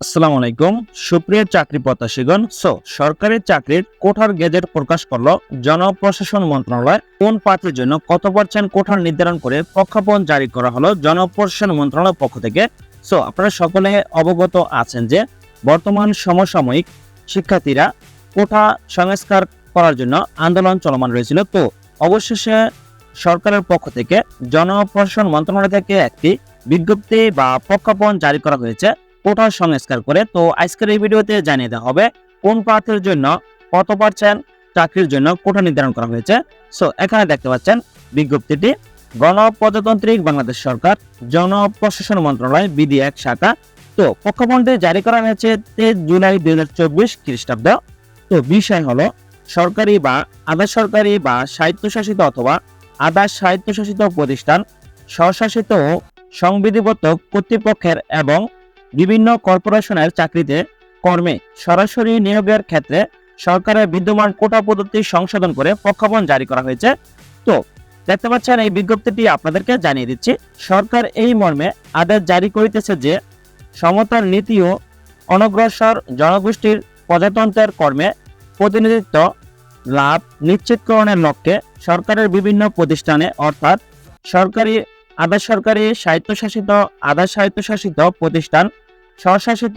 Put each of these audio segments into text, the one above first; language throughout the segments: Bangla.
আসসালামু আলাইকুম, সুপ্রিয় চাকরি প্রত্যাশীগণ। সো, সরকারি চাকরির কোঠার গেজেট প্রকাশ করল জনপ্রশাসন মন্ত্রণালয়। কোন প্রার্থীর জন্য কত পার্সেন্ট কোঠার নির্ধারণ করে প্রজ্ঞাপন জারি করা হলো জনপ্রশাসন মন্ত্রণালয়ের পক্ষ থেকে? সো, আপনারা সকলে অবগত আছেন যে বর্তমান সমসাময়িক শিক্ষার্থীরা কোঠা সংস্কার করার জন্য আন্দোলন চলমান রয়েছিল। তো, অবশেষে সরকারের পক্ষ থেকে জনপ্রশাসন মন্ত্রণালয় থেকে একটি বিজ্ঞপ্তি বা প্রজ্ঞাপন জারি করা হয়েছে। কোটা সংস্কার করে। তো আজকের এই ভিডিওতে জানিয়ে দেওয়া হবে, কোন প্রার্থীর জন্য কত পার্সেন্ট চাকরির জন্য কোটা নির্ধারণ করা হয়েছে? সো এখানে দেখতে পাচ্ছেন বিজ্ঞপ্তিটি। গণপ্রজাতান্ত্রিক বাংলাদেশ সরকার জনপ্রশাসন মন্ত্রণালয় বিধি এক শাখা। তো প্রজ্ঞাপনটি জারি করা হয়েছে তেইশ জুলাই দুই হাজার চব্বিশ খ্রিস্টাব্দ। তো বিষয় হলো, সরকারি বা আধা সরকারি বা স্বায়ত্তশাসিত অথবা আধা স্বায়ত্তশাসিত প্রতিষ্ঠান, স্বশাসিত ও সংবিধিবদ্ধ কর্তৃপক্ষের এবং বিভিন্ন কর্পোরেশনের চাকরিতে কর্মে সরাসরি নিয়োগের ক্ষেত্রে সরকারের বিদ্যমান কোটা পদ্ধতি সংশোধন করে প্রজ্ঞাপন জারি করা হয়েছে। তো, দেখতে পাচ্ছেন এই বিজ্ঞপ্তিটি আপনাদেরকে জানিয়ে দিচ্ছি। সরকার এই মর্মে আদেশ জারি করিতেছে যে, সমতার নীতি ও অনগ্রসর জনগোষ্ঠীর প্রজাতন্ত্রের কর্মে প্রতিনিধিত্ব, লাভ নিশ্চিতকরণের লক্ষ্যে সরকারের বিভিন্ন প্রতিষ্ঠানে অর্থাৎ সরকারি আধা সরকারি স্বায়ত্তশাসিত, আধা স্বায়ত্তশাসিত প্রতিষ্ঠান, স্বশাসিত,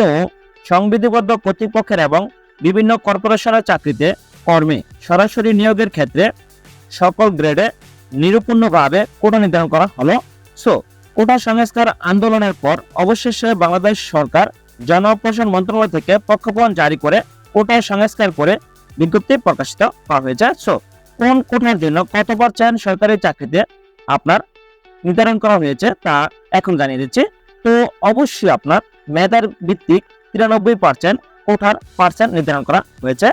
সংবিধিবদ্ধ কর্তৃপক্ষের এবং বিভিন্ন কর্পোরেশনের চাকরিতে কর্মে সরাসরি নিয়োগের ক্ষেত্রে সকল গ্রেডে নিরুপূর্ণভাবে কোটা নির্ধারণ করা হলো। সো, কোটা সংস্কার আন্দোলনের পর অবশেষে বাংলাদেশ সরকার জনপ্রশাসন মন্ত্রণালয় থেকে প্রজ্ঞাপন জারি করে কোটা সংস্কার করে বিজ্ঞপ্তি প্রকাশিত করা হয়েছে। সো, কোন কোটার জন্য কতবার পার্সেন্ট সরকারি চাকরিতে? আপনার নির্ধারণ করা হয়েছে তা এখন জানিয়ে দিচ্ছি। তো অবশ্যই আপনার মেধার ভিত্তিক তিরানব্বই পার্সেন্ট কোঠার পার্সেন্ট নির্ধারণ করা হয়েছে।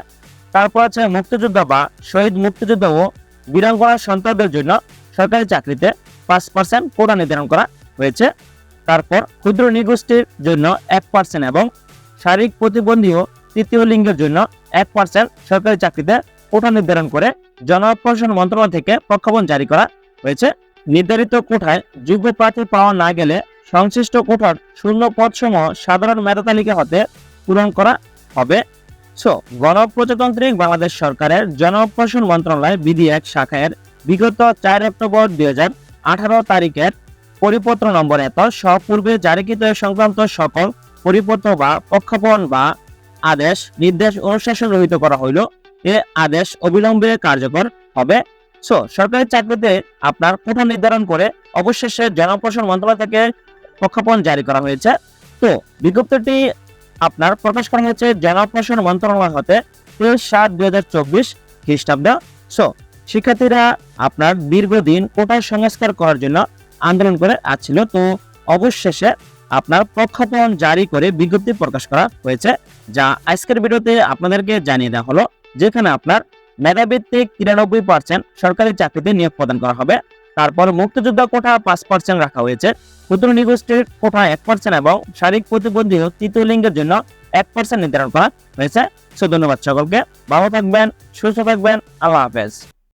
তারপর আছে মুক্তিযোদ্ধা বা শহীদ মুক্তিযোদ্ধা ও বীরাঙ্গনা সন্তানদের জন্য সরকারি চাকরিতে পাঁচ পার্সেন্ট কোটা নির্ধারণ করা হয়েছে। তারপর ক্ষুদ্র নিগোষ্ঠীর জন্য এক পার্সেন্ট এবং শারীরিক প্রতিবন্ধী ও তৃতীয় লিঙ্গের জন্য এক পার্সেন্ট সরকারি চাকরিতে কোটা নির্ধারণ করে জনপ্রশাসন মন্ত্রণালয় থেকে প্রজ্ঞাপন জারি করা হয়েছে। নির্ধারিত কোঠায় যোগ্য প্রার্থী পাওয়া না গেলে সংশ্লিষ্ট কোঠার শূন্য পদসমূহ সাধারণ মেধা তালিকা হতে পূরণ করা হবে। সো, গণপ্রজাতান্ত্রিক বাংলাদেশ সরকারের জনপ্রশাসন মন্ত্রণালয় বিধি এক শাখায় বিগত চার অক্টোবর দুই হাজার আঠারো তারিখের পরিপত্র নম্বর এত সপূর্বে জারিকৃত সংক্রান্ত সকল পরিপত্র বা পক্ষপণ বা আদেশ, নির্দেশ, অনুশাসন রহিত করা হইল। এ আদেশ অবিলম্বে কার্যকর হবে। সো সরকারি চাকরিতে আপনার কোঠা নির্ধারণ করে অবশেষে জনপ্রশাসন মন্ত্রণালয় থেকে প্রজ্ঞাপন জারি করা হয়েছে। তো, বিজ্ঞপ্তিটি আপনার প্রকাশ করা হয়েছে জনপ্রশাসন মন্ত্রণালয় হতে তেইশ সাত দুই হাজার চব্বিশ খ্রিস্টাব্দ। সো শিক্ষার্থীরা আপনার দীর্ঘদিন কোটা সংস্কার করার জন্য আন্দোলন করে আসছিল। তো, অবশেষে আপনার প্রজ্ঞাপন জারি করে বিজ্ঞপ্তি প্রকাশ করা হয়েছে, যা আজকের ভিডিওতে আপনাদেরকে জানিয়ে দেওয়া হলো, যেখানে আপনার মেধাভিত্তিক তিরানব্বই পার্সেন্ট সরকারি চাকরিতে নিয়োগ প্রদান করা হবে। তারপর মুক্তিযোদ্ধা কোঠা পাঁচ পার্সেন্ট রাখা হয়েছে। ক্ষুদ্র নিগোষ্ঠীর কোঠা এক পার্সেন্ট এবং শারীরিক প্রতিবন্ধী ও তৃতীয় লিঙ্গের জন্য এক পার্সেন্ট নির্ধারণ করা হয়েছে। সো ধন্যবাদ সকলকে। ভালো থাকবেন, সুস্থ থাকবেন। আল্লাহ হাফেজ।